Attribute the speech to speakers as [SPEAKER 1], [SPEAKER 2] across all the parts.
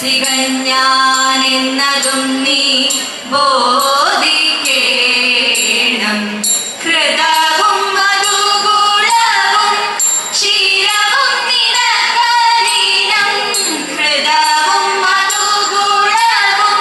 [SPEAKER 1] മനസ്സികൾ ഞാൻ എന്നതും നീ ബോധിക്കേണം ഹൃദവും മധുകുളവും ശീലവും നിരക്കലീനം ഹൃദവും മധുകുളവും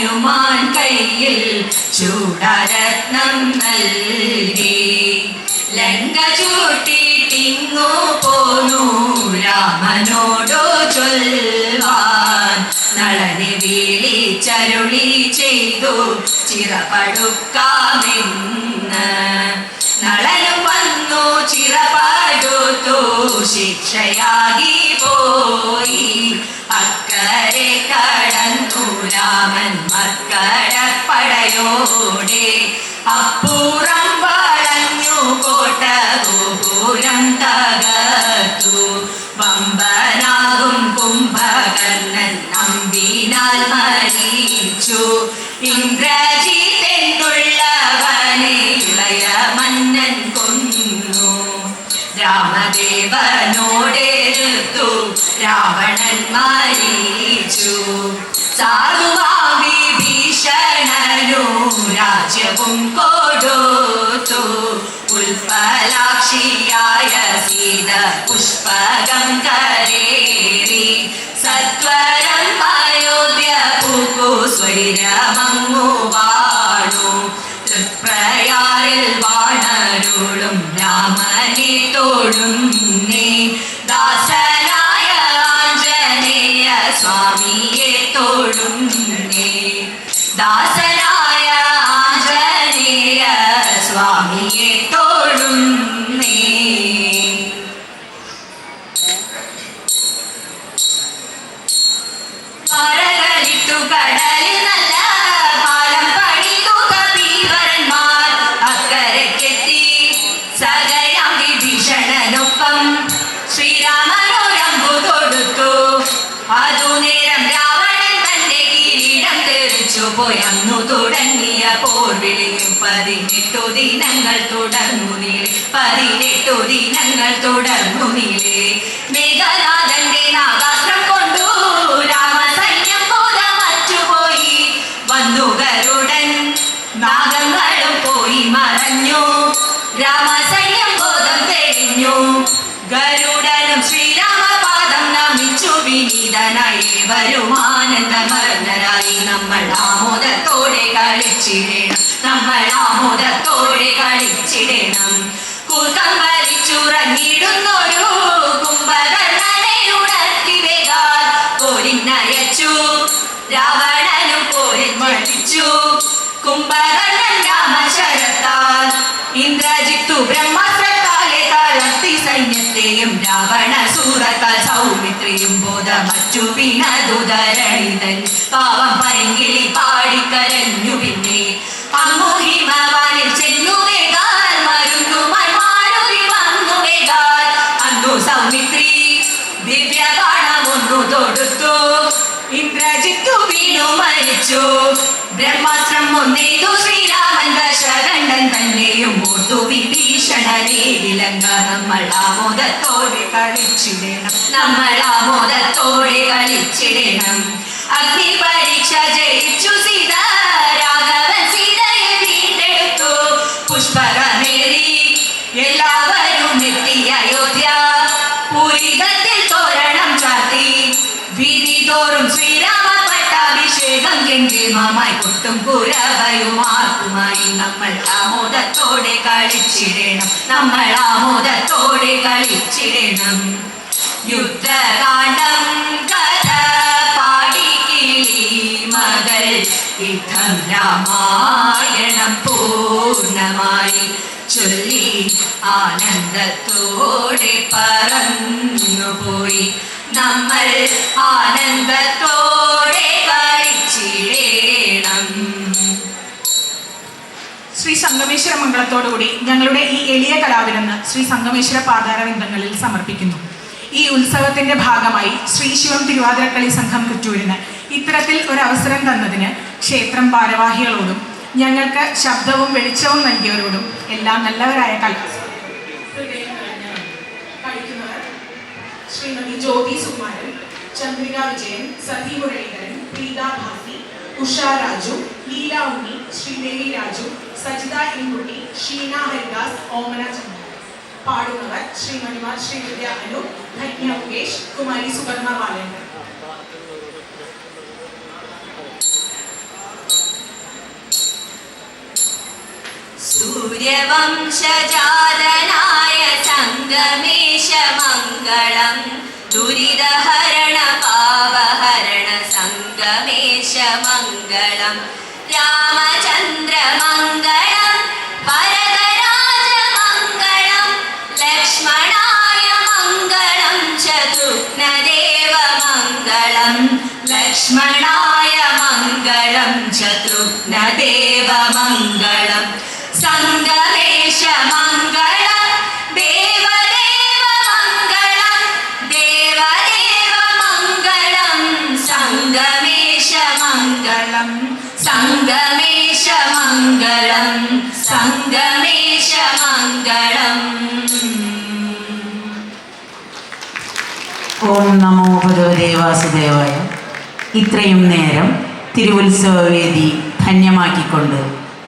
[SPEAKER 1] ഹനുമാൻ കയ്യിൽ ചൂടാരത്നം നൽകി. ലങ്ക ചൂട്ടിട്ടിങ്ങു പോന്നു രാമനോടോ ചൊൽവാൻ. നളനെ വിളിച്ചരുളി ചെയ്തു ചിറപടുക്കാമെന്ന്. നളനും വന്നു ചിറപടുത്തു ശിക്ഷയാകി പോയി. അക്കരെ മക്കരപ്പടയോടെ അപ്പുറം വളഞ്ഞു കോട്ട ഗോപുരം തകർത്തു. വമ്പനാകും കുംഭകർണൻ നമ്പിനാൽ മരിച്ചു. ഇന്ദ്രജിതെന്നുള്ളവനെ ഇളയ മന്നൻ കൊന്നു. രാമദേവനോടെടുത്തു രാവണൻ മരിച്ചു സാധുവാം വിഭീഷണനു രാജ്യവും കൊടുത്തു. ഉൽപ്പലാക്ഷിയായ സീത പുഷ്പകം കരേറി സത്വരം അയോധ്യ പൂക്കു സ്വൈരമങ്ങു വാണു. തെറിച്ചു തുടങ്ങിയ പോർവിളിയും പതിനെട്ടു ദിനങ്ങൾ തുടർന്നു നീളെ. പതിനെട്ടു ദിനങ്ങൾ തുടർന്നു നീളെ. മേഘനാഥന്റെ നാഗാസ്ത്രം കൊണ്ടു രാമസൈന്യം ബോധമറ്റുപോയി വന്നു ഗരുഡൻ നാഗങ്ങളും പോയി മറഞ്ഞു. രാമസൈന്യം ബോധം തെളിഞ്ഞു. ഗരുഡനും ശ്രീരാമപാദം നമിച്ചു വിനീതനായി വരുമാനന്ദമർന്നരായി നമ്മൾ ആമോദത്തോടെ കളിച്ചിടണം. നമ്മൾ ആമോദത്തോടെ കളിച്ചിടണം. കൂത്തം വലിച്ചുറങ്ങിടുന്നൊരു കുംഭകർണനയുണർത്തിവേകാൽ പോരിന്നയച്ചു രാവണനും പോരിൽ മടിച്ചു. കുംഭകർണൻ രാമശരത്താൽ. ഇന്ദ്രജിത്തു ബ്രഹ്മശ്രത്താൽ സൈന്യത്തെയും രാവണ സൂറത്താൽ സൗമിത്രിയും ബോധമച്ചു പിണതുതരണിതൻ. പാവം പരങ്കിളി പാടിക്കരഞ്ഞു പിന്നെ. അങ്ങു ചെന്നു ഇന്ദ്രജിത്തു വീണു മരിച്ചു. ബ്രഹ്മാസ്ത്രം ശ്രീരാമൻ തന്നെയും ജയിച്ചു പുഷ്പകമേറി എല്ലാവരും എത്തി അയോധ്യ. പൂരിതത്തിൽ കെങ്കിമമായി കൊട്ടും കുരവയുമാക്കുമായി നമ്മൾ ആമോദത്തോടെ കളിച്ചിടണം. നമ്മൾ ആമോദത്തോടെ കളിച്ചിടണം. യുദ്ധകാണ്ഡം കഥ മകൾ യുദ്ധം രാമായണം പൂർണമായി ചൊല്ലി ആനന്ദത്തോടെ പറന്നുപോയി. നമ്മൾ ആനന്ദത്തോടെ
[SPEAKER 2] സംഗമേശ്വര മംഗളത്തോടുകൂടി ഞങ്ങളുടെ ഈ എളിയ കലാവിരുന്ന് ശ്രീ സംഗമേശ്വര പാതാരവിന്ദങ്ങളിൽ സമർപ്പിക്കുന്നു. ഈ ഉത്സവത്തിന്റെ ഭാഗമായി ശ്രീ ശിവം തിരുവാതിരക്കളി സംഘം കുറ്റൂരിന് ഇത്തരത്തിൽ ഒരു അവസരം തന്നതിന് ക്ഷേത്രം ഭാരവാഹികളോടും ഞങ്ങൾക്ക് ശബ്ദവും വെളിച്ചവും നൽകിയവരോടും എല്ലാം നല്ലവരായ കല ശ്രീമതി ജ്യോതി സുകുമാരൻ ചന്ദ്രിക വിജയൻ സതി മുരളീധരൻ പ്രീത ഭാസി ഉഷ രാജു ലീല ഉണ്ണി ശ്രീദേവി രാജു സജിത ഇൻകുട്ടി ഷീന ഹരിദാസ് ഓമന ചന്ദ്രൻ പാടുന്നവർ ശ്രീമണിമാർ ശ്രീവിദ്യ അനു ധന്യ മുകേഷ് കുമാരി സുവർണ ബാലേന്ദ്രൻ
[SPEAKER 1] സൂര്യവംശജാതനായ സംഗമേശമംഗളം ദുരിതഹരണ പാവഹരണ ലക്ഷ്മണായ മംഗളം ശത്രുഘ്നദേവ മംഗളം. സംഗമേശ മംഗളം ദേവദേവ മംഗളം ദേവദേവ മംഗളം. സംഗമേശ മംഗളം സംഗമേശ മംഗളം സംഗമേശ മംഗളം.
[SPEAKER 3] ഓം നമോ ഭഗവതേ വാസുദേവായ ഇത്രയും നേരം തിരുവുത്സവവേദി ധന്യമാക്കിക്കൊണ്ട്